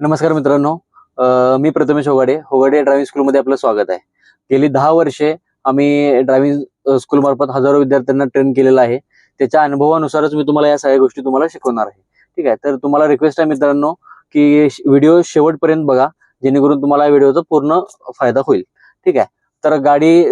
नमस्कार मित्रांनो. मी प्रथमेश होगाडे. होगाडे ड्रायव्हिंग स्कूलमध्ये आपलं स्वागत आहे. गेली दहा वर्षे आम्ही ड्रायव्हिंग स्कूल मार्फत हजारो विद्यार्थ्यांना ट्रेन केलेलं आहे. त्याच्या अनुभवानुसारच मी तुम्हाला या सगळ्या गोष्टी तुम्हाला शिकवणार आहे. ठीक आहे? तर तुम्हाला रिक्वेस्ट आहे मित्रांनो की व्हिडिओ शेवटपर्यंत बघा जेणेकरून तुम्हाला या व्हिडिओचा पूर्ण फायदा होईल. ठीक आहे? तर गाडी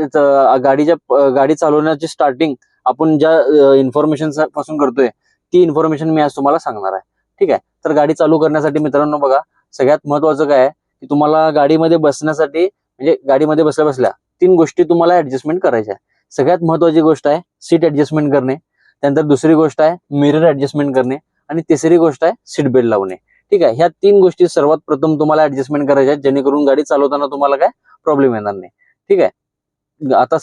गाडीच्या गाडी चालवण्याची स्टार्टिंग आपण ज्या इन्फॉर्मेशनपासून करतोय ती इन्फॉर्मेशन मी आज तुम्हाला सांगणार आहे. ठीक आहे? तर गाडी चालू करण्यासाठी मित्रांनो बघा सगळ्यात महत्वाचं काय आहे की तुम्हाला गाडीमध्ये बसण्यासाठी म्हणजे गाडीमध्ये बसल्या बसल्या तीन गोष्टी तुम्हाला ऍडजस्टमेंट करायच्या आहे. सगळ्यात महत्वाची गोष्ट आहे सीट ऍडजस्टमेंट करणे. त्यानंतर दुसरी गोष्ट आहे मिरर ऍडजस्टमेंट करणे. आणि तिसरी गोष्ट आहे सीट बेल्ट लावणे. ठीक आहे ह्या तीन गोष्टी सर्वात प्रथम तुम्हाला ऍडजस्टमेंट करायच्या जेणेकरून गाडी चालवताना तुम्हाला काय प्रॉब्लेम येणार नाही. ठीक आहे? आता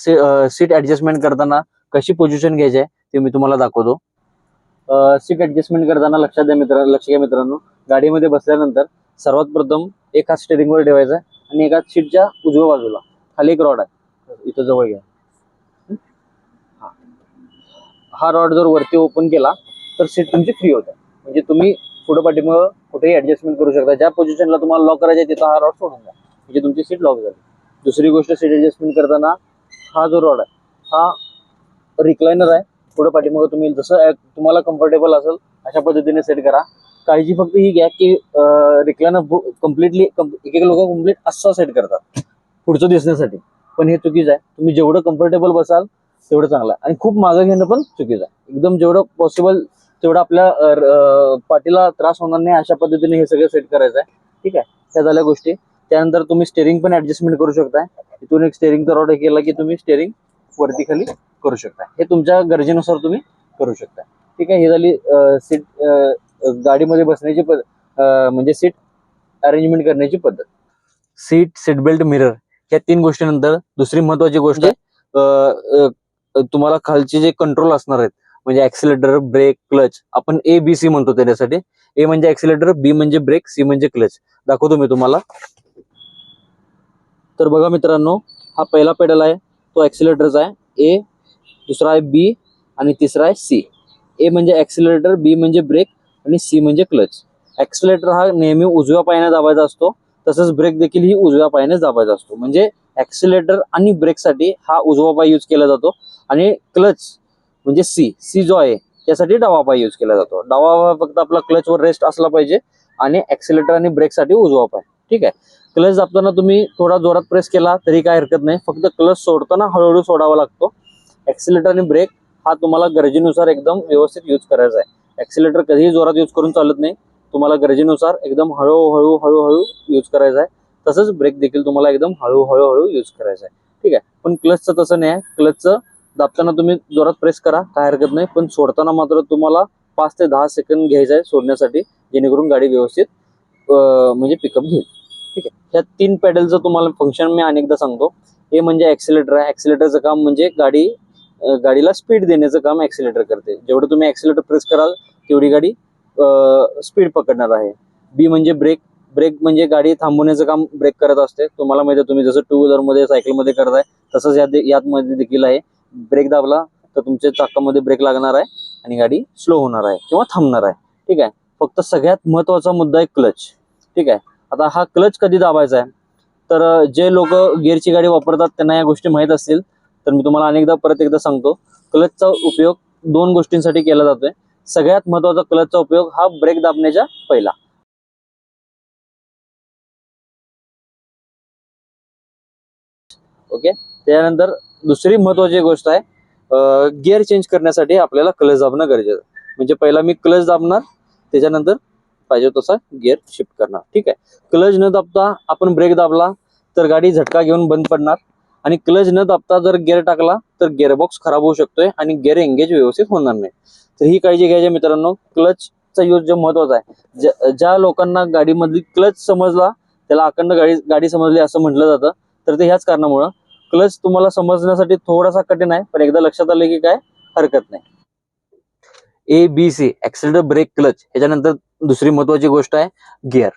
सीट ऍडजस्टमेंट करताना कशी पोझिशन घ्यायची आहे ते मी तुम्हाला दाखवतो. सीट ऍडजस्टमेंट करताना लक्षात द्या मित्र लक्ष घ्या मित्रांनो. गाडीमध्ये बसल्यानंतर सर्वात प्रथम एक हात steering ठेवायचा आहे आणि एका सीटच्या उजव्या बाजूला. खाली एक रॉड आहे. इथं जवळ घ्या. हा. रॉड जर वरती ओपन केला तर सीट तुमची फ्री होते. म्हणजे तुम्ही पुढे पाठीमुळे कुठेही ऍडजस्टमेंट करू शकता. ज्या पोझिशनला तुम्हाला लॉक करायचं आहे तिथं हा रॉड सोडून द्या. म्हणजे तुमची सीट लॉक झाली. दुसरी गोष्ट सीट ऍडजस्टमेंट करताना हा जो रॉड आहे हा रिक्लायनर आहे. पुढे पाठीमागं तुम्ही जसं तुम्हाला कम्फर्टेबल असेल अशा पद्धतीने सेट करा. काळजी फक्त ही घ्या की रिक्लायनर कम्प्लिटली एक एक लोक कंप्लीट असा सेट करतात. पुढचं दिसण्यासाठी. पण हे चुकीचं आहे. तुम्ही जेवढं कम्फर्टेबल बसाल तेवढं चांगलं आहे. आणि खूप मागं घेणं पण चुकीचं आहे. एकदम जेवढं पॉसिबल तेवढं आपल्या पाठीला त्रास होणार नाही अशा पद्धतीने हे सगळं सेट करायचं आहे. ठीक आहे? त्या झाल्या गोष्टी. त्यानंतर तुम्ही स्टेरिंग पण ऍडजस्टमेंट करू शकताय. इथून एक स्टेरिंगचा रॉड केला की तुम्ही स्टेरिंग वरती खाली करू शकता हे तुमच्या गरजेनुसार तुम्ही करू शकता ठीक आहे? ही झाली सीट गाडीमध्ये बसण्याची पद म्हणजे सीट अरेंजमेंट करण्याची पद्धत. सीट सीट बेल्ट मिरर या तीन गोष्टीनंतर दुसरी महत्वाची गोष्ट अं, तुम्हाला खालचे जे कंट्रोल असणार आहेत म्हणजे ऍक्सिलेटर ब्रेक क्लच आपण ए बी सी म्हणतो त्याच्यासाठी. ए म्हणजे ऍक्सिलेटर बी म्हणजे ब्रेक सी म्हणजे क्लच दाखवतो मी तुम्हाला. तर बघा मित्रांनो हा पहिला पेडल आहे तो ऍक्सिलेटरचा आहे. ए दुसरा आहे बी आणि तिसरा आहे सी ए म्हणजे ऍक्सिलेटर बी म्हणजे ब्रेक आणि सी म्हणजे क्लच. ऍक्सिलेटर हा नेहमी उजव्या पायाने दाबायचा असतो. तसंच ब्रेक देखील ही उजव्या पायाने दाबायचा असतो. म्हणजे ऍक्सिलेटर आणि ब्रेकसाठी हा उजवा पाय यूज केला जातो. आणि क्लच म्हणजे सी सी जो आहे त्यासाठी डावा पाय यूज केला जातो. डावा पाय फक्त आपला क्लचवर रेस्ट असला पाहिजे आणि ऍक्सिलेटर आणि ब्रेकसाठी उजवा पाय. ठीक आहे? क्लच दाबताना तुम्ही थोडा जोरात प्रेस केला तरी काय हरकत नाही. फक्त क्लच सोडताना हळूहळू सोडावा लागतो. ऍक्सिलेटर आणि ब्रेक हा तुम्हाला गरजेनुसार एकदम व्यवस्थित यूज करायचा आहे. ॲक्सिलेटर कधीही जोरात यूज करून चालत नाही. तुम्हाला गरजेनुसार एकदम हळूहळू हळूहळू यूज करायचा आहे. तसंच ब्रेक देखील तुम्हाला एकदम हळूहळू हळू यूज करायचा आहे. ठीक आहे? पण क्लचचं तसं नाही आहे. क्लचचं दाबताना तुम्ही जोरात प्रेस करा. काय हरकत नाही. पण सोडताना मात्र तुम्हाला पाच ते दहा सेकंद घ्यायचं आहे सोडण्यासाठी जेणेकरून गाडी व्यवस्थित म्हणजे पिकअप घेईल. ठीक आहे? ह्या तीन पॅडलचं तुम्हाला फंक्शन मी अनेकदा सांगतो. हे म्हणजे ॲक्सिलेटर आहे. ॲक्सिलेटरचं काम म्हणजे गाडी गाडीला स्पीड देण्याचं काम ॲक्सिलेटर करते. जेवढं तुम्ही ॲक्सिलेटर प्रेस कराल तेवढी गाडी स्पीड पकडणार आहे? बी म्हणजे ब्रेक ब्रेक म्हणजे गाडी थांबवण्याचं काम ब्रेक करत असते. तुम्हाला माहिती तुम्ही जसं टू व्हीलरमध्ये सायकलमध्ये करताय तसंच यात यातमध्ये देखील आहे. ब्रेक दाबला तर तुमच्या चाकामध्ये ब्रेक लागणार आहे आणि गाडी स्लो होणार आहे किंवा थांबणार आहे. ठीक आहे? फक्त सगळ्यात महत्त्वाचा मुद्दा आहे क्लच ठीक आहे? आता हा क्लच कधी दाबायचा आहे? तर जे लोक गिअरची गाडी वापरतात त्यांना या गोष्टी माहीत असतील. तर मी तुम्हाला अनेकदा परत एकदा सांगतो. क्लचचा उपयोग दोन गोष्टींसाठी केला जातोय. सगळ्यात महत्त्वाचा क्लचचा उपयोग हा ब्रेक दाबण्याच्या पहिला. ओके? त्यानंतर दुसरी महत्वाची गोष्ट आहे गिअर चेंज करण्यासाठी आपल्याला क्लच दाबणं गरजेचं आहे. म्हणजे पहिला मी क्लच दाबणार त्याच्यानंतर पाहिजे तसा गिअर शिफ्ट करणार. ठीक आहे? क्लच न दाबता आपण ब्रेक दाबला तर गाडी झटका घेऊन बंद पडणार. आणि क्लच न दाबता जर गिअर टाकला तर गिअरबॉक्स खराब होऊ शकतोय आणि गिअर एंगेज व्यवस्थित होणार नाही. तर ही काळजी घ्यायची मित्रांनो क्लचचा यूज जो महत्त्वाचा आहे. ज्या- लोकांना गाडीमधली क्लच समजला त्याला अखंड गाडी गाडी समजली असं म्हटलं जातं. तर ते ह्याच कारणामुळं क्लच तुम्हाला समजण्यासाठी थोडासा कठीण आहे पण एकदा लक्षात आलं की काय हरकत नाही. A B C accelerator brake clutch ह्याच्यानंतर दुसरी महत्वाची गोष्ट आहे गिअर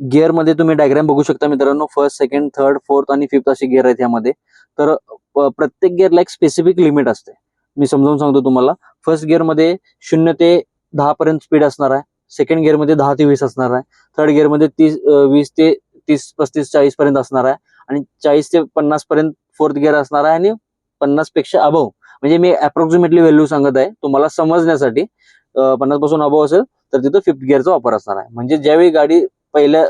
गिअरमध्ये तुम्ही डायग्राम बघू शकता मित्रांनो फर्स्ट सेकंड थर्ड फोर्थ आणि फिफ्थ असे गिअर आहेत यामध्ये तर प्रत्येक गिअरला एक स्पेसिफिक लिमिट असते. मी समजावून सांगतो तुम्हाला. फर्स्ट गिअरमध्ये शून्य ते दहा पर्यंत स्पीड असणार आहे. सेकंड गिअरमध्ये दहा ते वीस असणार आहे. थर्ड गिअरमध्ये तीस वीस ते तीस पस्तीस चाळीस पर्यंत असणार आहे. आणि चाळीस ते पन्नास पर्यंत फोर्थ गिअर असणार आहे आणि पन्नासपेक्षा अबव म्हणजे मी अप्रॉक्सिमेटली व्हॅल्यू सांगत आहे तुम्हाला समजण्यासाठी. पन्नासपासून अबव असेल तर तिथं फिफ्थ गिअरचा वापर असणार आहे. म्हणजे ज्यावेळी गाडी पहिल्या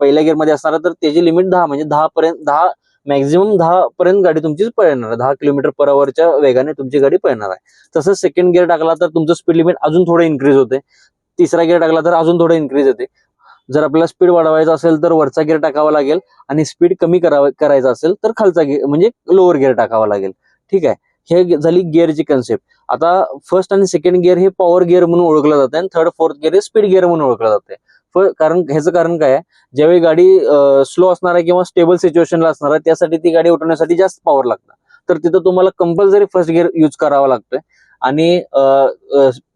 पहिल्या गिअरमध्ये असणार आहे तर त्याची लिमिट दहा म्हणजे दहा पर्यंत दहा मॅक्झिमम दहा पर्यंत गाडी तुमची पळणार दहा किलोमीटर पर आवरच्या वेगाने तुमची गाडी पळणार आहे. तसंच सेकंड गिअर टाकला तर तुमचं स्पीड लिमिट अजून थोडं इन्क्रीज होते. तिसरा गिअर टाकला तर अजून थोडं इन्क्रीज होते जर आपल्याला स्पीड वाढवायचा असेल तर वरचा गिअर टाकावा लागेल आणि स्पीड कमी करावा करायचा असेल तर खालचा गिअर म्हणजे लोअर गिअर टाकावा लागेल. ठीक आहे? हे झाली गिअरची कन्सेप्ट आता फर्स्ट आणि सेकंड गिअर हे पॉवर गिअर म्हणून ओळखलं जाते आणि थर्ड फोर्थ गिअर हे स्पीड गिअर म्हणून ओळखलं जाते. कारण ह्याचं कारण काय आहे? ज्यावेळी गाडी स्लो असणार आहे किंवा स्टेबल सिच्युएशनला असणार आहे त्यासाठी ती गाडी उठवण्यासाठी जास्त पॉवर लागतं तर तिथं तुम्हाला कंपल्सरी फर्स्ट गिअर यूज करावा लागतोय. आणि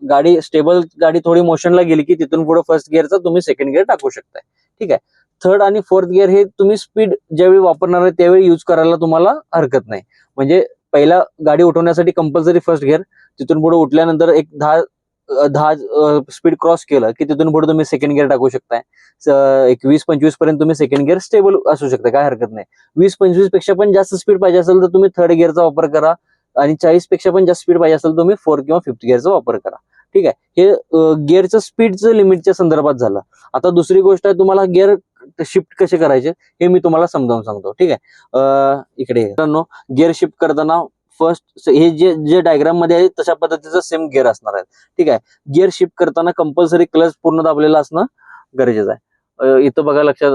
गाडी स्टेबल गाडी थोडी मोशनला गेली की तिथून पुढे फर्स्ट गिअरचा तुम्ही सेकंड गिअर टाकू शकताय. ठीक आहे? थर्ड आणि फोर्थ गिअर हे तुम्ही स्पीड ज्यावेळी वापरणार आहे त्यावेळी यूज करायला तुम्हाला हरकत नाही. म्हणजे पहिला गाडी उठवण्यासाठी कंपल्सरी फर्स्ट गिअर तिथून पुढे उठल्यानंतर एक दहा दहा स्पीड क्रॉस केलं की तिथून पुढे तुम्ही सेकंड गिअर टाकू शकताय. एक वीस पंचवीसपर्यंत तुम्ही सेकंड गिअर स्टेबल असू शकता काय हरकत नाही. वीस पंचवीसपेक्षा पण जास्त स्पीड पाहिजे असेल तर तुम्ही थर्ड गिअरचा वापर करा आणि चाळीसपेक्षा पण जास्त स्पीड पाहिजे असेल तर तुम्ही फोर्थ किंवा फिफ्थ गिअरचा वापर करा. ठीक आहे? हे गिअरचं स्पीडचं लिमिटच्या संदर्भात झालं. आता दुसरी गोष्ट आहे तुम्हाला गिअर शिफ्ट कसे करायचे हे मी तुम्हाला समजावून सांगतो. ठीक आहे? इकडे मित्रांनो गिअर शिफ्ट करताना फर्स्ट हे जे जे डायग्राममध्ये आहे तशा पद्धतीचं सेम गिअर असणार आहे ठीक आहे? गिअर शिफ्ट करताना कंपल्सरी क्लच पूर्ण दाबलेला असणं गरजेचं आहे. इथं बघा लक्षात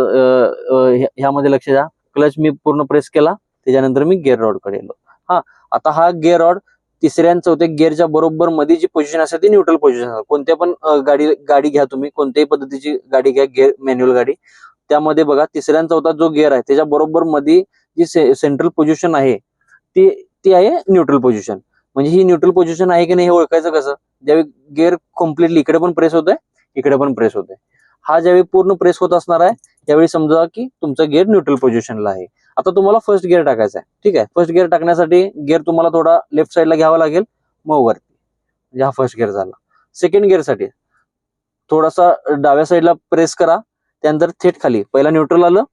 ह्यामध्ये लक्ष द्या. क्लच मी पूर्ण प्रेस केला त्याच्यानंतर मी गिअर रॉडकडे हा आता हा गिअर रॉड तिसऱ्या आणि चौथ्या गिअरच्या बरोबर मध्ये जी पोझिशन असते ती न्यूट्रल पोझिशन असते. कोणत्या पण गाडी गाडी घ्या तुम्ही कोणत्याही पद्धतीची गाडी घ्या गिअर मॅन्युअल गाडी. त्यामध्ये बघा तिसऱ्या आणि चौथा जो गिअर आहे त्याच्या बरोबर मध्ये जी सेंट्रल पोझिशन आहे ती ती आहे न्यूट्रल पोझिशन म्हणजे ही न्यूट्रल पोझिशन आहे की नाही हे ओळखायचं कसं? ज्यावेळी गिअर कम्प्लिटली इकडे पण प्रेस होतोय इकडे पण प्रेस होतोय. हा ज्यावेळी पूर्ण प्रेस होत असणार आहे त्यावेळी समजा की तुमचा गिअर न्यूट्रल पोझिशनला आहे. आता तुम्हाला फर्स्ट गिअर टाकायचा आहे. ठीक आहे? फर्स्ट गिअर टाकण्यासाठी गिअर तुम्हाला थोडा लेफ्ट साईडला घ्यावा लागेल मग वरती. म्हणजे हा फर्स्ट गिअर झाला. सेकंड गिअरसाठी थोडासा डाव्या साईडला प्रेस करा त्यानंतर थेट खाली. पहिला न्यूट्रल आलं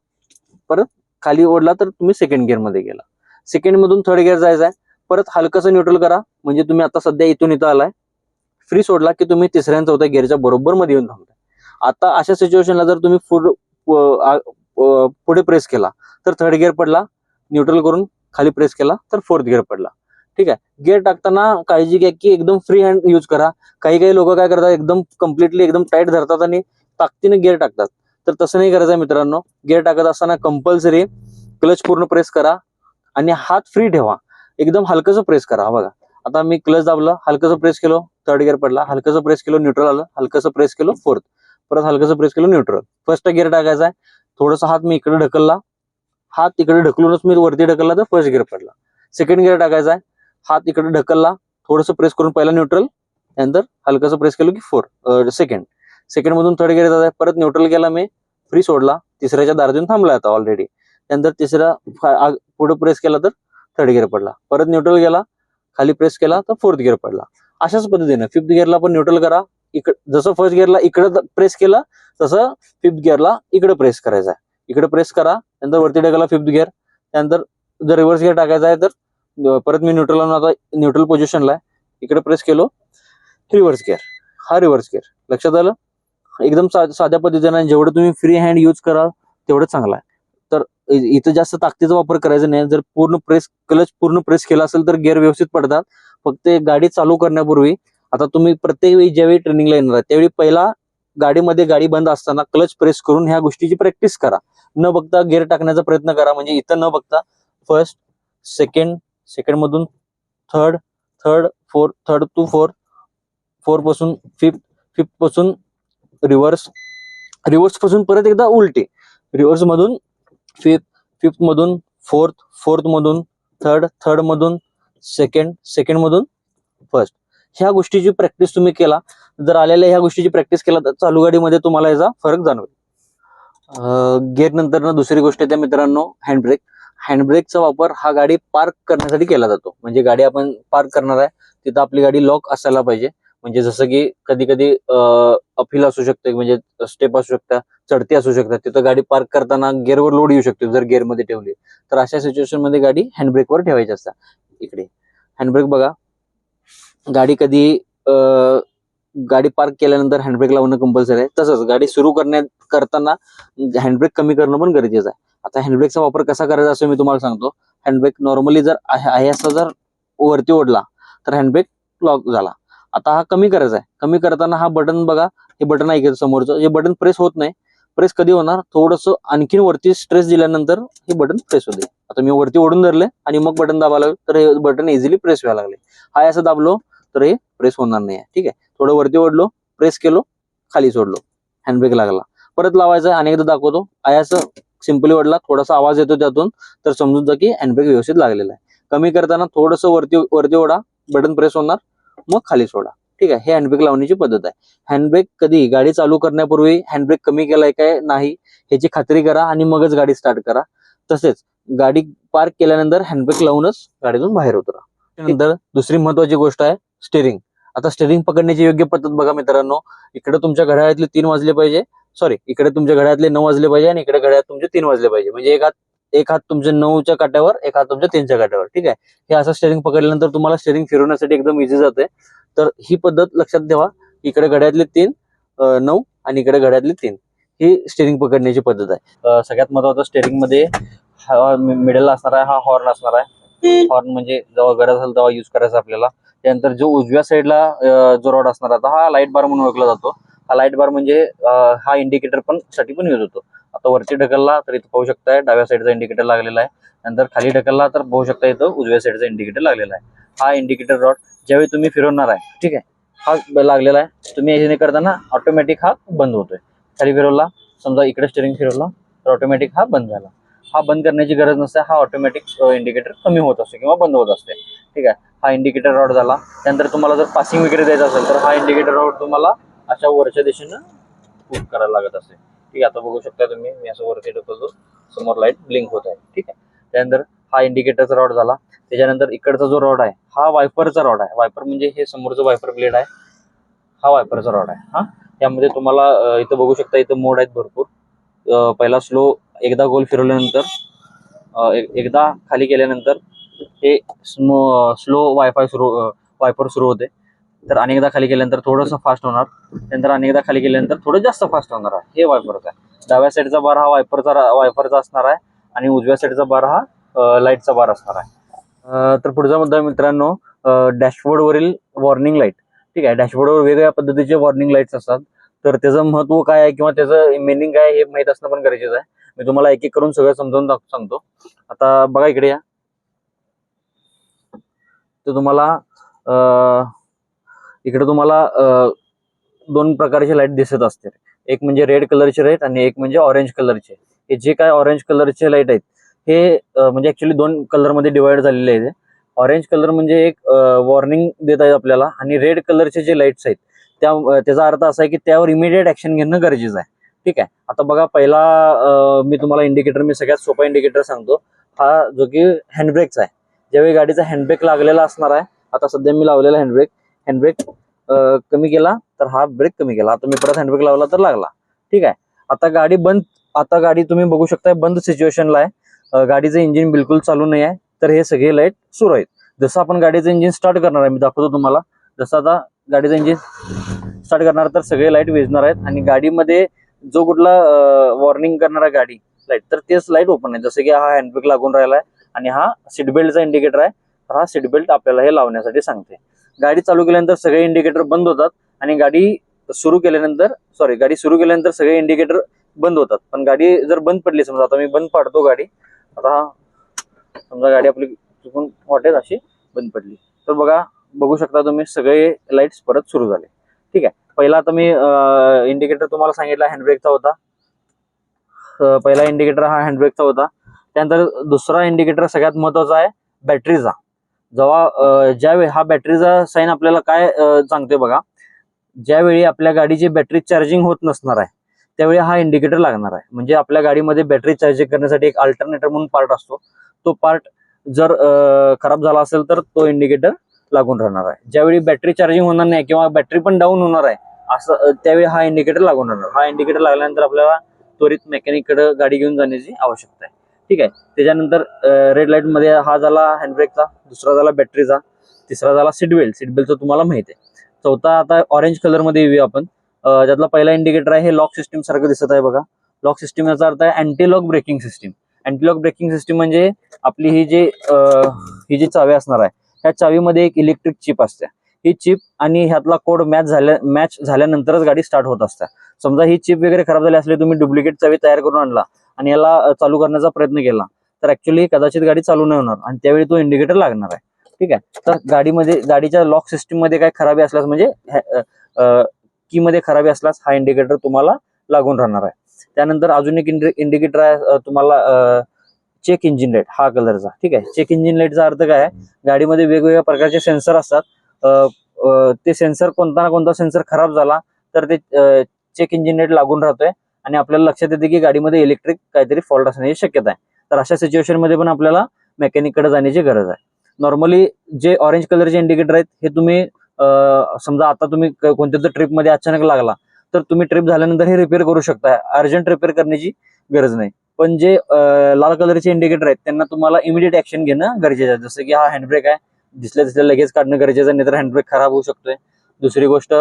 परत खाली ओढला तर तुम्ही सेकंड गिअरमध्ये गेला. सेकंड मधून थर्ड गिअर जायचं आहे परत हलकंसं न्यूट्रल करा. म्हणजे तुम्ही आता सध्या इथून इथं आलाय. फ्री सोडला की तुम्ही तिसऱ्या चौथ्या गिअरच्या बरोबर मध्ये येऊन थांबताय. आता अशा सिच्युएशनला जर तुम्ही फुड पुढे प्रेस केला तर थर्ड गिअर पडला न्यूट्रल करून खाली प्रेस केला तर फोर्थ गिअर पडला. ठीक आहे? गिअर टाकताना काळजी घ्या की एकदम फ्री हँड यूज करा. काही काही लोक काय करतात एकदम कम्प्लिटली एकदम टाईट धरतात आणि ताकदीने गिअर टाकतात. तर तसं नाही करायचं मित्रांनो. गिअर टाकत असताना कंपल्सरी क्लच पूर्ण प्रेस करा. आणि हात फ्री ठेवा. एकदम हलकंसं प्रेस करा. हा बघा. आता मी क्लच दाबलं हलकंसं प्रेस केलो थर्ड गिअर पडला हलकंसं प्रेस केलो न्यूट्रल आलं हलकंसं प्रेस केलो फोर्थ परत हलकंसं प्रेस केलं न्यूट्रल फर्स्ट गिअर टाकायचा आहे. थोडासा हात मी इकडे ढकलला. हात इकडे ढकलूनच मी वरती ढकलला तर फर्स्ट गिअर पडला. सेकंड गिअर टाकायचा आहे. हात इकडे ढकलला. थोडंसं प्रेस करून पहिला न्यूट्रल त्यानंतर हलकंसं प्रेस केलं की फोर सेकंड सेकंड मधून थर्ड गिअर जात आहे परत न्यूट्रल केला मी. फ्री सोडला. तिसऱ्याच्या दारातून थांबला आता ऑलरेडी त्यानंतर तिसरा आग- पुढे प्रेस केला तर थर्ड गिअर पडला. परत न्यूट्रल गेला खाली प्रेस केला तर फोर्थ गिअर पडला. अशाच पद्धतीने फिफ्थ गिअरला पण न्यूट्रल करा. इकडे जसं फर्स्ट गिअरला इकडे प्रेस केलं तसं फिफ्थ गिअरला इकडे प्रेस करायचा आहे इकडे प्रेस करा त्यानंतर वरती टाकायला फिफ्थ गिअर त्यानंतर जर रिव्हर्स गिअर टाकायचा आहे तर परत मी न्यूट्रल आता न्यूट्रल पोझिशनला आहे. इकडे प्रेस केलो रिव्हर्स गिअर हा रिव्हर्स गिअर लक्षात आलं? एकदम सा- साध्या पद्धतीने जेवढं तुम्ही फ्री हँड यूज कराल तेवढं चांगलं आहे. इथं जास्त ताकदीचा वापर करायचा नाही. जर पूर्ण प्रेस क्लच पूर्ण प्रेस केला असेल तर गेअर व्यवस्थित पडतात. फक्त गाडी चालू करण्यापूर्वी आता तुम्ही प्रत्येक वेळी ज्यावेळी ट्रेनिंगला येणार आहे त्यावेळी पहिला गाडीमध्ये गाडी बंद असताना क्लच प्रेस करून ह्या गोष्टीची प्रॅक्टिस करा. न बघता गेअर टाकण्याचा प्रयत्न करा. म्हणजे इथं न बघता फर्स्ट सेकंड सेकंड मधून third third fourth third to four फोरपासून fifth फिफ्थपासून रिव्हर्स रिव्हर्सपासून परत एकदा उलटे. रिव्हर्स मधून फिफ्थ फिफ्थ मधून फोर्थ फोर्थ मधून थर्ड थर्ड मधून सेकंड सेकंड मधून फर्स्ट ह्या गोष्टीची प्रॅक्टिस तुम्ही केला. जर आलेल्या ह्या गोष्टीची प्रॅक्टिस केला तर चालू गाडीमध्ये तुम्हाला याचा फरक जाणवेल. गेट नंतर दुसरी गोष्ट आहे मित्रांनो हँडब्रेक हँडब्रेकचा वापर हा गाडी पार्क करण्यासाठी केला जातो. म्हणजे गाडी आपण पार्क करणार आहे तिथं आपली गाडी लॉक असायला पाहिजे. म्हणजे जसं की कधी कधी अपील असू शकते म्हणजे स्टेप असू शकतात चढती असू शकतात. तिथं गाडी पार्क करताना गेअरवर लोड येऊ शकतो जर गेअरमध्ये ठेवली. तर अशा सिच्युएशनमध्ये गाडी हँडब्रेकवर ठेवायची असतात इकडे. हँडब्रेक बघा. गाडी कधी गाडी पार्क केल्यानंतर हँडब्रेक लावणं कंपल्सरी आहे. तसंच गाडी सुरू करण्यात करताना हँडब्रेक कमी करणं पण गरजेचं आहे. आता हँडब्रेकचा वापर कसा करायचा असं मी तुम्हाला सांगतो. हँडब्रेक नॉर्मली जर आहे असा जर वरती ओढला तर हँडब्रेक लॉक झाला. आता हा कमी करायचा आहे. कमी करताना हा बटन बघा. हे बटन ऐकायचं समोरचं. हे बटन प्रेस होत नाही. प्रेस कधी होणार? थोडस आणखीन वरती स्ट्रेस दिल्यानंतर हे बटन प्रेस होते आता मी वरती ओढून धरले आणि मग बटन दाबायला तर हे बटन इझिली प्रेस व्हायला लागले. हा असं दाबलो तर हे प्रेस होणार नाही ठीक आहे? थोडं वरती ओढलो प्रेस केलो खाली सोडलो. हँडब्रेक लागला. परत लावायचा आणि एकदा दाखवतो. आहे असं सिम्पली ओढला थोडासा आवाज येतो त्यातून. तर समजून जा की हँडब्रेक व्यवस्थित लागलेला आहे. कमी करताना थोडंसं वरती वरती ओढा. बटन प्रेस होणार. मग खाली सोडा. ठीक आहे? हे हँडब्रेक लावण्याची पद्धत आहे. हँडब्रेक कधी गाडी चालू करण्यापूर्वी हँडब्रेक कमी केलाय काय नाही ह्याची खात्री करा आणि मगच गाडी स्टार्ट करा. तसेच गाडी पार्क केल्यानंतर हँडब्रेक लावूनच गाडीतून बाहेर उतरा. नंतर दुसरी महत्वाची गोष्ट आहे स्टेरिंग आता स्टेरिंग पकडण्याची योग्य पद्धत बघा मित्रांनो. इकडे तुमच्या घड्याळातले तीन वाजले पाहिजे. सॉरी इकडे तुमच्या घड्यातले नऊ वाजले पाहिजे आणि इकडे घड्यात तुमचे तीन वाजले पाहिजे. म्हणजे एक हात एक हात तुमच्या नऊच्या काट्यावर एक हात तुमच्या तीनच्या काट्यावर. ठीक आहे? हे असं स्टेरिंग पकडल्यानंतर तुम्हाला स्टेरिंग फिरवण्यासाठी एकदम इझी जाते तर ही पद्धत लक्षात ठेवा इकडे घड्यातले तीन नऊ आणि इकडे घड्यातले तीन. ही स्टेरिंग पकडण्याची पद्धत आहे. सगळ्यात महत्वाचं स्टेरिंगमध्ये मिडल असणार आहे हा हॉर्न असणार आहे. हॉर्न म्हणजे जेव्हा गरज असेल तेव्हा युज करायचा आपल्याला. त्यानंतर जो उजव्या साईडला जो रॉड असणार आता हा लाइट बार म्हणून ओळखला जातो. हा लाइट बार म्हणजे हा इंडिकेटर पण साठी पण यूज होतो. आता वरती ढकलला तर इथं पाहू शकताय डाव्या साईडचा इंडिकेटर लागलेला आहे. नंतर खाली ढकलला तर पाहू शकता इथं उजव्या साईडचा इंडिकेटर लागलेला आहे. हा इंडिकेटर रॉड ज्यावेळी तुम्ही फिरवणार आहे ठीक आहे हा लागलेला आहे. तुम्ही याच्याने करताना ऑटोमॅटिक हा बंद होतोय. खाली फिरवला समजा इकडे स्टेरिंग फिरवला तर ऑटोमॅटिक हा बंद झाला. हा बंद करण्याची गरज नसते हा ऑटोमॅटिक इंडिकेटर कमी होत असतो किंवा बंद होत असते. ठीक आहे हा इंडिकेटर रॉड झाला. त्यानंतर तुम्हाला जर पासिंग वगैरे द्यायचा असेल तर हा इंडिकेटर रॉड तुम्हाला अशा वरच्या दिशेनं पुश करायला लागत असते ठीक आहे आता बघू शकता तुम्ही मी असं वरती ढकलतो. समोर लाइट ब्लिंक होत आहे. ठीक आहे. त्यानंतर हा इंडिकेटरचा रॉड झाला. त्याच्यानंतर इकडचा जो रॉड आहे हा वायपरचा रॉड आहे. वायपर म्हणजे हे समोरचं वायपर ब्लेड आहे. हा वायपरचा रॉड आहे. हा? त्यामध्ये तुम्हाला इथं बघू शकता इथं मोड आहेत भरपूर. पहिला स्लो एकदा गोल फिरवल्यानंतर एकदा खाली केल्यानंतर हे स्नो स्लो वायफाय सुरू वायपर सुरू होते. तर अनेकदा खाली गेल्यानंतर थोडंसं फास्ट होणार. त्यानंतर अनेकदा खाली गेल्यानंतर थोडं जास्त फास्ट होणार आहे. हे वायपरचा आहे. डाव्या साईडचा बार हा वायपरचा वायपरचा असणार आहे. आणि उजव्या साईडचा बार हा लाईटचा बार असणार आहे. तर पुढचा मुद्दा मित्रांनो डॅशबोर्डवरील वॉर्निंग लाइट ठीक आहे डॅशबोर्डवर वेगवेगळ्या पद्धतीचे वॉर्निंग लाईट्स असतात. तर त्याचं महत्त्व काय आहे किंवा त्याचं मिनिंग काय हे माहीत असणं पण गरजेचं आहे. मी तुम्हाला एक एक करून सगळं समजावून सांगतो. आता बघा इकडे या. तर तुम्हाला इकडे तुम्हाला दोन प्रकारचे लाइट दिसत असते एक म्हणजे रेड कलरचे लाइट आणि एक म्हणजे ऑरेंज कलरचे हे जे काय ऑरेंज कलरचे लाइट आहेत हे म्हणजे ऍक्च्युली दोन कलरमध्ये डिवाइड झालेले आहेत. ऑरेंज कलर म्हणजे एक वॉर्निंग देत आहेत आपल्याला आणि रेड कलरचे जे लाईट्स आहेत त्या त्याचा अर्थ असा आहे की त्यावर इमिडिएट ऍक्शन घेणं गरजेचं आहे. ठीक आहे? आता बघा पहिला मी तुम्हाला इंडिकेटर मी सगळ्यात सोपा इंडिकेटर सांगतो. हा जो की हँडब्रेकचा आहे. ज्यावेळी गाडीचा हँडब्रेक लागलेला असणार आहे आता सध्या मी लावलेला हँडब्रेक हँडब्रेक कमी केला तर हा ब्रेक कमी केला. आता मी परत हँडब्रेक लावला तर लागला. ठीक आहे? आता गाडी बंद आता गाडी तुम्ही बघू शकता बंद सिच्युएशनला आहे. गाडीचं इंजिन बिलकुल चालू नाही आहे. तर हे सगळे लाइट सुरू आहेत. जसं आपण गाडीचं इंजिन स्टार्ट करणार आहे मी दाखवतो तुम्हाला. जसं आता गाडीचं इंजिन स्टार्ट करणार तर सगळे लाइट वेजणार आहेत. आणि गाडीमध्ये जो कुठला वॉर्निंग करणारा गाडी लाइट तर तेच लाइट ओपन आहे. जसं की हा हँडब्रेक लागून राहिला आहे आणि हा सीट बेल्टचा इंडिकेटर आहे. तर हा सीट बेल्ट आपल्याला हे लावण्यासाठी सांगते. गाडी चालू केल्यानंतर सगळे इंडिकेटर बंद होतात आणि गाडी सुरू केल्यानंतर सॉरी गाडी सुरू केल्यानंतर सगळे इंडिकेटर बंद होतात. पण गाडी जर बंद पडली समजा आता मी बंद पाडतो गाडी आता समजा गाडी आपली चुकून वाटेल अशी बंद पडली. तर बघा बघू शकता तुम्ही सगळे लाईट्स परत सुरू झाले. ठीक आहे. पहिला आता मी इंडिकेटर तुम्हाला सांगितला हँडब्रेकचा होता. पहिला इंडिकेटर हा हँडब्रेकचा होता. त्यानंतर दुसरा इंडिकेटर सगळ्यात महत्त्वाचा आहे बॅटरीचा जेव्हा ज्यावेळी हा बॅटरीचा साईन आपल्याला काय सांगते बघा. ज्यावेळी आपल्या गाडीची बॅटरी चार्जिंग होत नसणार आहे त्यावेळी हा इंडिकेटर लागणार आहे. म्हणजे आपल्या गाडीमध्ये बॅटरी चार्जिंग करण्यासाठी एक अल्टरनेटर म्हणून पार्ट असतो. तो पार्ट जर खराब झाला असेल तर तो इंडिकेटर लागून राहणार आहे. ज्यावेळी बॅटरी चार्जिंग होणार नाही किंवा बॅटरी पण डाऊन होणार आहे असं त्यावेळी हा इंडिकेटर लागून राहणार. हा इंडिकेटर लागल्यानंतर आपल्याला त्वरित मेकॅनिककडे गाडी घेऊन जाण्याची आवश्यकता आहे. ठीक आहे. त्याच्यानंतर रेड लाइटमध्ये हा झाला हँडब्रेकचा दुसरा झाला बॅटरीचा तिसरा झाला सीट बेल्ट सीट बेल्टचं तुम्हाला माहीत आहे. चौथा आता ऑरेंज कलरमध्ये येऊया आपण. ज्यातला पहिला इंडिकेटर आहे हे लॉक सिस्टीम सारखं दिसत आहे बघा. लॉक सिस्टीम याचा अर्थ आहे anti lock braking system anti lock braking system म्हणजे आपली ही जी ही जी चावी असणार आहे ह्या चावीमध्ये एक इलेक्ट्रिक चिप असते. ही चिप आणि ह्यातला कोड मॅच झाल्या मॅच झाल्यानंतरच गाडी स्टार्ट होत असते. समजा ही चिप वगैरे खराब झाली असली तुम्ही डुप्लिकेट चावी तयार करून आणला. आणि याला चालू करण्याचा प्रयत्न केला. तर ऍक्च्युली कदाचित गाडी चालू नाही होणार आणि त्यावेळी तो इंडिकेटर लागणार आहे. ठीक आहे? तर गाडीमध्ये गाडीच्या लॉक सिस्टीममध्ये काय खराबी असल्यास म्हणजे की मध्ये खराबी असल्यास हा इंडिकेटर तुम्हाला लागून राहणार आहे. त्यानंतर अजून एक इंडिकेटर आहे तुम्हाला चेक इंजिन लाइट हा कलरचा ठीक आहे? चेक इंजिन लाईटचा अर्थ काय? आहे गाडीमध्ये वेगवेगळ्या प्रकारचे सेन्सर असतात. ते सेन्सर कोणता ना कोणता सेन्सर खराब झाला तर ते चेक इंजिन लाइट लागून राहतोय. आणि आपल्याला लक्षात येते की गाडीमध्ये इलेक्ट्रिक काहीतरी फॉल्ट असण्याची शक्यता आहे. तर अशा सिच्युएशनमध्ये पण आपल्याला मेकॅनिककडे जाण्याची गरज आहे. नॉर्मली जे ऑरेंज कलरचे इंडिकेटर आहेत हे तुम्ही समजा आता तुम्ही कोणत्या तर ट्रिपमध्ये अचानक लागला तर तुम्ही ट्रिप झाल्यानंतर हे रिपेअर करू शकता. अर्जंट रिपेअर करण्याची गरज नाही. पण जे लाल कलरचे इंडिकेटर आहेत त्यांना तुम्हाला इमिडिएट ऍक्शन घेणं गरजेचं आहे. जसं की हा हँडब्रेक आहे दिसल्या दिसल्या लगेच काढणं गरजेचं आहे नाहीतर हँडब्रेक खराब होऊ शकतोय. दुसरी गोष्ट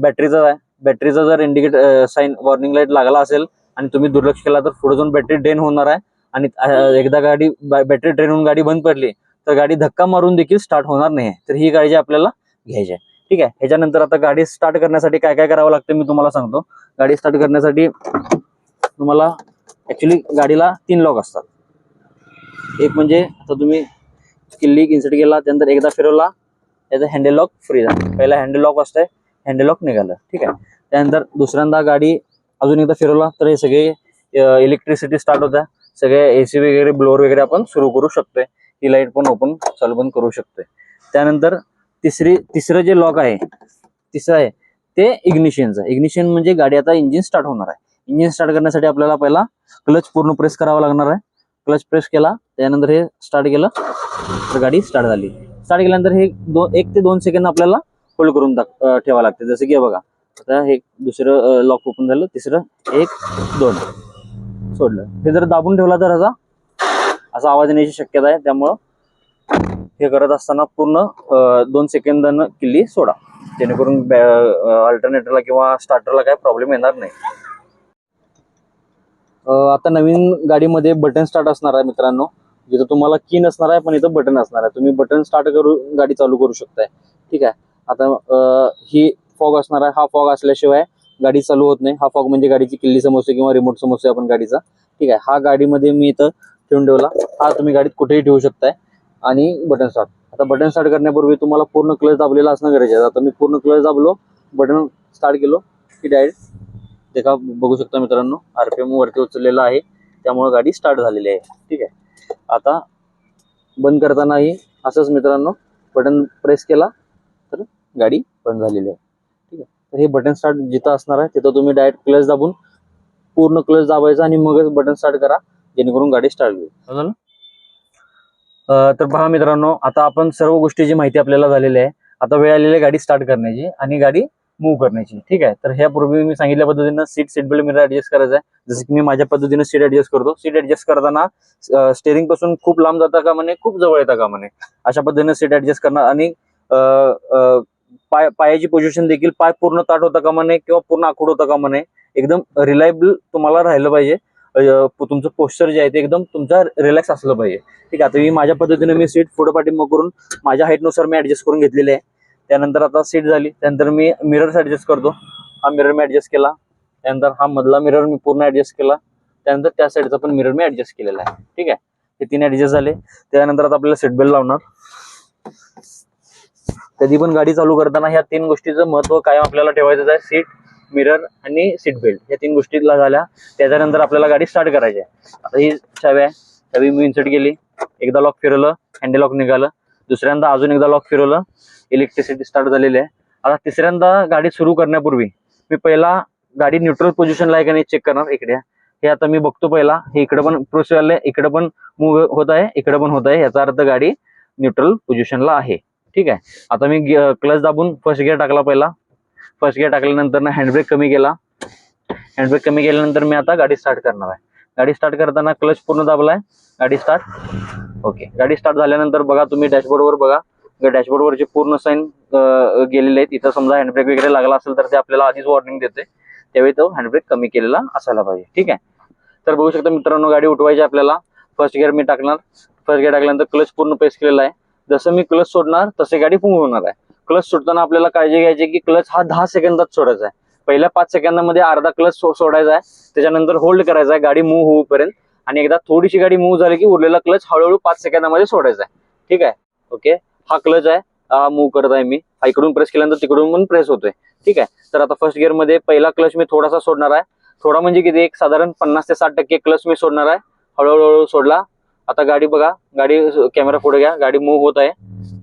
बॅटरीचा आहे. बॅटरीचा जर इंडिकेट साईन वॉर्निंग लाइट लागला असेल आणि तुम्ही दुर्लक्ष केला तर पुढे जाऊन बॅटरी ड्रेन होणार आहे. आणि एकदा गाडी बॅटरी ड्रेन होऊन गाडी बंद पडली तर गाडी धक्का मारून देखील स्टार्ट होणार नाही आहे. तर ही काळजी आपल्याला घ्यायची आहे. ठीक आहे? ह्याच्यानंतर आता गाडी स्टार्ट करण्यासाठी काय काय करावं लागतं मी तुम्हाला सांगतो. गाडी स्टार्ट करण्यासाठी तुम्हाला ऍक्च्युली गाडीला तीन लॉक असतात. एक म्हणजे आता तुम्ही किल्ली इन्सर्ट केला त्यानंतर एकदा फिरवला त्याचा हँडल लॉक फ्री झाला. पहिला हँडल लॉक असतंय. हँडलॉक निघालं. ठीक आहे. त्यानंतर दुसऱ्यांदा गाडी अजून एकदा फिरवला तर हे सगळे इलेक्ट्रिसिटी स्टार्ट होत्या. सगळे एसी वगैरे ब्लोअर वगैरे आपण सुरू करू शकतोय. ही लाइट पण ओपन चालू पण करू शकतोय. त्यानंतर तिसरी तिसरं जे लॉक आहे तिसरं आहे ते इग्निशियनचं इग्निशियन म्हणजे गाडी आता इंजिन स्टार्ट होणार आहे. इंजिन स्टार्ट करण्यासाठी आपल्याला पहिला क्लच पूर्ण प्रेस करावा लागणार आहे. क्लच प्रेस केला त्यानंतर हे स्टार्ट केलं तर गाडी स्टार्ट झाली. स्टार्ट केल्यानंतर हे दोन एक ते दोन सेकंद आपल्याला होल्ड करून ठेवावं लागते. जसं की बघा. आता हे दुसरं लॉक ओपन झालं. तिसरं एक दोन. सोडलं. हे जर दाबून ठेवला तर असा असा आवाज येण्याची शक्यता आहे. त्यामुळं हे करत असताना पूर्ण दोन सेकंदानं किल्ली सोडा. जेणेकरून अल्टरनेटरला किंवा स्टार्टरला काही प्रॉब्लेम येणार नाही. आता नवीन गाडीमध्ये बटन स्टार्ट असणार आहे मित्रांनो. जिथं तुम्हाला की नसणार आहे पण इथं बटन असणार आहे. तुम्ही बटन स्टार्ट करू गाडी चालू करू शकताय. ठीक आहे. आता ही फॉग असणार आहे. हा फॉग असल्याशिवाय गाडी चालू होत नाही. हा फॉग म्हणजे गाडीची किल्ली समजते किंवा रिमोट समोसे आपण गाडीचा. ठीक आहे. हा गाडीमध्ये मी इथं ठेवून ठेवला. हा तुम्ही गाडीत कुठेही ठेवू शकताय. आणि बटन स्टार्ट आता बटन स्टार्ट करण्यापूर्वी तुम्हाला पूर्ण क्लच दाबलेला असणं गरजेचं आहे. आता मी पूर्ण क्लच दाबलो बटन स्टार्ट केलो की डायरेक्ट देखा बघू शकता मित्रांनो आरपीएम वरती उचललेला आहे. त्यामुळे गाडी स्टार्ट झालेली आहे. ठीक आहे. आता बंद करतानाही असंच मित्रांनो बटन प्रेस केला. गाडी बंद झालेली आहे. ठीक आहे. तर हे बटन स्टार्ट जिथं असणार आहे तिथं तुम्ही डायरेक्ट क्लच दाबून पूर्ण क्लच दाबायचा आणि मगच बटन स्टार्ट करा जेणेकरून गाडी स्टार्ट होईल. तर पहा मित्रांनो आता आपण सर्व गोष्टीची माहिती आपल्याला झालेली आहे. आता वेळ आलेली आहे गाडी स्टार्ट करण्याची आणि गाडी मूव्ह करण्याची. ठीक आहे? तर ह्यापूर्वी मी सांगितल्या पद्धतीनं seat seat belt mirror adjust करायचं आहे. जसं की मी माझ्या पद्धतीनं सीट ऍडजस्ट करतो. सीट ऍडजस्ट करताना स्टेअरिंगपासून खूप लांब जाता का म्हणे खूप जवळ येता का म्हणे अशा पद्धतीने सीट ऍडजस्ट करणार आणि पाय पायाची पोझिशन देखील पाय पूर्ण ताट होता का म्हणे किंवा पूर्ण आखूड होता का म्हणे एकदम रिलायबल तुम्हाला राहिलं पाहिजे. तुमचं पोस्चर जे आहे ते एकदम तुमचा रिलॅक्स असलं पाहिजे. ठीक आहे आता मी माझ्या पद्धतीने मी सीट पुढे पाठिंबा करून माझ्या हाईटनुसार मी ऍडजस्ट करून घेतलेली आहे. त्यानंतर आता सीट झाली. त्यानंतर मी मिरर्स ऍडजस्ट करतो. हा मिरर मी ऍडजस्ट केला. त्यानंतर हा मधला मिरर मी पूर्ण ऍडजस्ट केला. त्यानंतर त्या साईडचा पण मिरर मी ऍडजस्ट केलेला आहे. ठीक आहे हे तीन ऍडजस्ट झाले. त्यानंतर आता आपल्याला सीट बेल्ट लावणार. कधी पण गाडी चालू करताना ह्या तीन गोष्टीचं महत्त्व कायम आपल्याला ठेवायचं आहे. सीट मिरर आणि सीट बेल्ट या तीन गोष्टीला झाल्या. त्याच्यानंतर आपल्याला गाडी स्टार्ट करायची आहे. आता ही चावी आहे. चावी मी इन्सर्ट केली. एकदा लॉक फिरवलं हँडल लॉक निघालं. दुसऱ्यांदा अजून एकदा लॉक फिरवलं. इलेक्ट्रिसिटी स्टार्ट झालेली आहे. आता तिसऱ्यांदा गाडी सुरू करण्यापूर्वी मी पहिला गाडी न्यूट्रल पोझिशनला आहे का नाही चेक करणार इकडे. हे आता मी बघतो पहिला. हे इकडे पण प्रोसेस इकडे पण मूव्ह होत आहे. इकडे पण होत आहे. याचा अर्थ गाडी न्यूट्रल पोझिशनला आहे. ठीक आहे. आता मी क्लच दाबून फर्स्ट गिअर टाकला पहिला. फर्स्ट गिअर टाकल्यानंतर ना हँडब्रेक कमी केला. हँडब्रेक कमी केल्यानंतर मी आता गाडी स्टार्ट करणार आहे. गाडी स्टार्ट करताना क्लच पूर्ण दाबलाय. गाडी स्टार्ट ओके गाडी स्टार्ट झाल्यानंतर बघा तुम्ही डॅशबोर्डवर बघा. डॅशबोर्डवरचे पूर्ण साईन गेलेले आहेत इथं समजा हँडब्रेक वगैरे लागला असेल तर ते आपल्याला आधीच वॉर्निंग देते त्यावेळी तो हँडब्रेक कमी केलेला असायला पाहिजे. ठीक आहे. तर बघू शकता मित्रांनो गाडी उठवायची आपल्याला. फर्स्ट गिअर मी टाकणार. फर्स्ट गिअर टाकल्यानंतर क्लच पूर्ण प्रेस केलेला आहे. जसं मी क्लच सोडणार तसे गाडी पुंग होणार आहे. क्लच सोडताना आपल्याला काळजी घ्यायची की क्लच हा दहा सेकंदात सोडायचा आहे. पहिल्या पाच सेकंदामध्ये अर्धा क्लच सोडायचा आहे. त्याच्यानंतर होल्ड करायचा आहे. गाडी मूव्ह होऊपर्यंत. आणि एकदा थोडीशी गाडी मूव्ह झाली की उरलेला क्लच हळूहळू पाच सेकंदामध्ये सोडायचा आहे. ठीक आहे? ओके हा क्लच आहे. हा मूव्ह करत आहे मी. हा इकडून प्रेस केल्यानंतर तिकडून पण प्रेस होतोय. ठीक आहे? तर आता फर्स्ट गिअरमध्ये पहिला क्लच मी थोडासा सोडणार आहे. थोडा म्हणजे किती? एक साधारण पन्नास ते साठ टक्के क्लच मी सोडणार आहे. हळूहळू सोडला. आता गाडी बघा गाडी कॅमेरा पुढे घ्या गाडी मूव्ह होत आहे.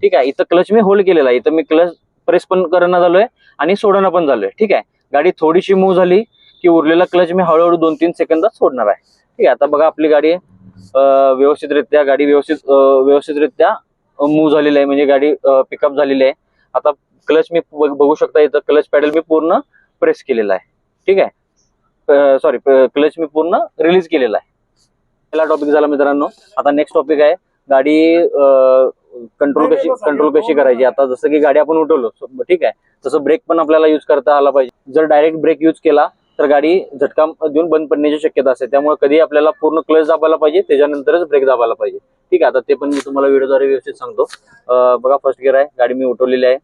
ठीक आहे इथं क्लच मी होल्ड केलेला आहे. इथं मी क्लच प्रेस पण करणं झालोय आणि सोडणं पण झालोय. ठीक आहे गाडी थोडीशी मूव्ह झाली की उरलेला क्लच मी हळूहळू दोन तीन सेकंदात सोडणार आहे. ठीक आहे आता बघा आपली गाडी व्यवस्थितरित्या गाडी व्यवस्थित व्यवस्थितरित्या मूव्ह झालेली आहे. म्हणजे गाडी पिकअप झालेली आहे. आता क्लच मी बघू शकता इथं क्लच पॅडल मी पूर्ण प्रेस केलेला आहे. ठीक आहे सॉरी क्लच मी पूर्ण रिलीज केलेला आहे. पहिला टॉपिक झाला मित्रांनो. आता नेक्स्ट टॉपिक आहे. गाडी कंट्रोल कशी कंट्रोल कशी करायची? आता जसं की गाडी आपण उठवलो ठीक आहे. तसं ब्रेक पण आपल्याला यूज करता आला पाहिजे. जर डायरेक्ट ब्रेक यूज केला तर गाडी झटका देऊन बंद पडण्याची शक्यता असते. त्यामुळे कधी आपल्याला पूर्ण क्लच दाबायला पाहिजे त्याच्यानंतरच ब्रेक दाबायला पाहिजे. ठीक आहे आता ते पण मी तुम्हाला व्हिडिओद्वारे व्यवस्थित सांगतो. बघा फर्स्ट गिअर आहे. गाडी मी उठवलेली आहे.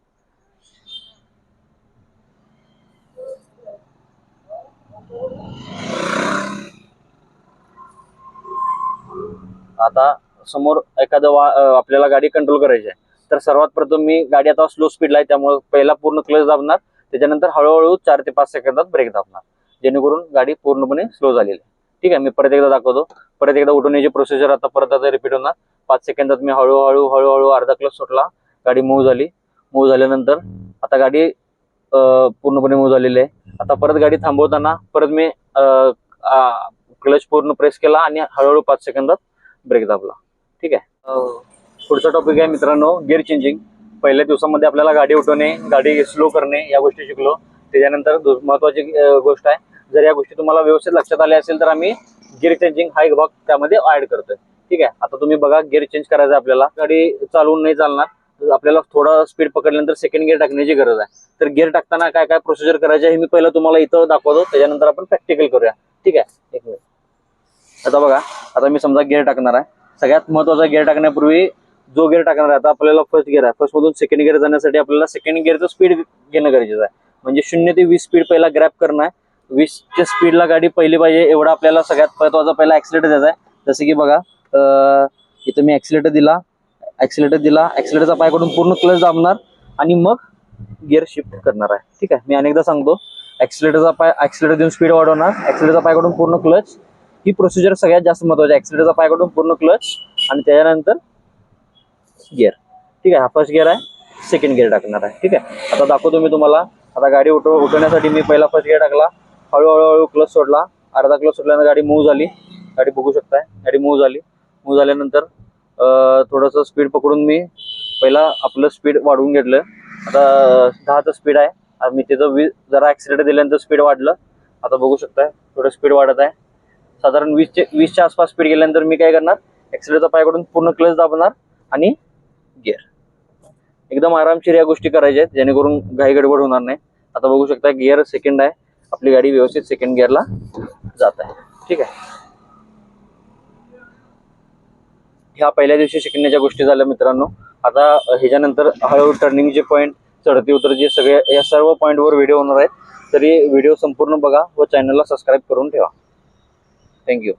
आता समोर एखादं वा आपल्याला गाडी कंट्रोल करायची आहे. तर सर्वात प्रथम मी गाडी आता स्लो स्पीडला आहे त्यामुळे पहिला पूर्ण क्लच दाबणार त्याच्यानंतर हळूहळू चार ते पाच सेकंदात ब्रेक दाबणार जेणेकरून गाडी पूर्णपणे स्लो झालेली आहे. ठीक आहे मी परत एकदा दाखवतो. परत एकदा उठवण्याची प्रोसिजर आता परत आता रिपीट होणार. पाच सेकंदात मी हळूहळू हळूहळू अर्धा क्लच सुटला गाडी मूव्ह झाली. मूव्ह झाल्यानंतर आता गाडी पूर्णपणे मूव्ह झालेली आहे. आता परत गाडी थांबवताना परत मी क्लच पूर्ण प्रेस केला आणि हळूहळू पाच सेकंदात ब्रेक दाबला ठीक आहे? पुढचा टॉपिक आहे मित्रांनो गिअर चेंजिंग पहिल्या दिवसामध्ये आपल्याला गाडी उठवणे गाडी स्लो करणे या गोष्टी शिकलो. त्याच्यानंतर महत्वाची गोष्ट आहे जर या गोष्टी तुम्हाला व्यवस्थित लक्षात आल्या असेल तर आम्ही गिअर चेंजिंग हा एक भाग त्यामध्ये ऍड करतोय. ठीक आहे? आता तुम्ही बघा गिअर चेंज करायचं आहे आपल्याला. गाडी चालवून नाही चालणार. आपल्याला थोडा स्पीड पकडल्यानंतर सेकंड गिअर टाकण्याची गरज आहे. तर गिअर टाकताना काय काय प्रोसिजर करायचे हे मी पहिलं तुम्हाला इथं दाखवतो. त्याच्यानंतर आपण प्रॅक्टिकल करूया. ठीक आहे? एक मिनिट आता बघा आता मी समजा गिअर टाकणार आहे. सगळ्यात महत्त्वाचा गिअर टाकण्यापूर्वी जो गिअर टाकणार आहे आता आपल्याला फर्स्ट गिअर आहे. फर्स्ट मधून सेकंड गिअर जाण्यासाठी आपल्याला सेकंड गिअरचं स्पीड घेणं गरजेचं आहे. म्हणजे शून्य ते वीस स्पीड पहिला ग्रॅप करणं आहे. वीसच्या स्पीडला गाडी पहिली पाहिजे एवढा आपल्याला सगळ्यात महत्त्वाचा पहिला ऍक्सिलेटर द्यायचा आहे. जसं की बघा इथं मी ऍक्सिलेटर दिला. ऍक्सिलेटर दिला. ऍक्सिलेटरचा पायकडून पूर्ण क्लच दाबणार आणि मग गिअर शिफ्ट करणार आहे. ठीक आहे? मी अनेकदा सांगतो. ऍक्सिलेटरचा पाय ऍक्सिलेटर देऊन स्पीड वाढवणार. ऍक्सिलेटरचा पायकडून पूर्ण क्लच ही प्रोसिजर सगळ्यात जास्त महत्वाची आहे. पाय पायकडून पूर्ण क्लच आणि त्याच्यानंतर गिअर ठीक आहे हा फर्स्ट गिअर आहे. सेकंड गिअर टाकणार आहे. ठीक आहे? आता दाखवतो मी तुम्हाला. आता गाडी उठव उठवण्यासाठी मी पहिला फर्स्ट गिअर टाकला. हळूहळूहळू क्लच सोडला. अर्धा क्लच सोडल्यानंतर गाडी मूव्ह झाली. गाडी बघू शकताय. गाडी मूव्ह झाली. मूव्ह झाल्यानंतर थोडंसं स्पीड पकडून मी पहिला आपलं स्पीड वाढवून घेतलं. आता दहाचं स्पीड आहे. मी त्याचं वीस जरा ॲक्सिडेंट दिल्यानंतर स्पीड वाढलं. आता बघू शकताय. थोडं स्पीड वाढत आहे. साधारण वीसचे वीसच्या आसपास स्पीड गेल्यानंतर मी काय करणार? ऍक्सिलेटरचा पायाकडून पूर्ण क्लच दाबणार आणि गिअर एकदम आरामशीर या गोष्टी करायच्या आहेत जेणेकरून घाई गडबड होणार नाही. आता बघू शकता गिअर सेकंड आहे. आपली गाडी व्यवस्थित सेकंड गिअरला जात आहे. ठीक आहे. ह्या पहिल्या दिवशी शिकण्याच्या गोष्टी झाल्या मित्रांनो. आता ह्याच्यानंतर हळूहळू टर्निंगचे पॉईंट चढती उतरचे सगळे या सर्व पॉईंटवर व्हिडिओ होणार आहेत. तरी व्हिडिओ संपूर्ण बघा व चॅनलला सबस्क्राईब करून ठेवा. Thank you.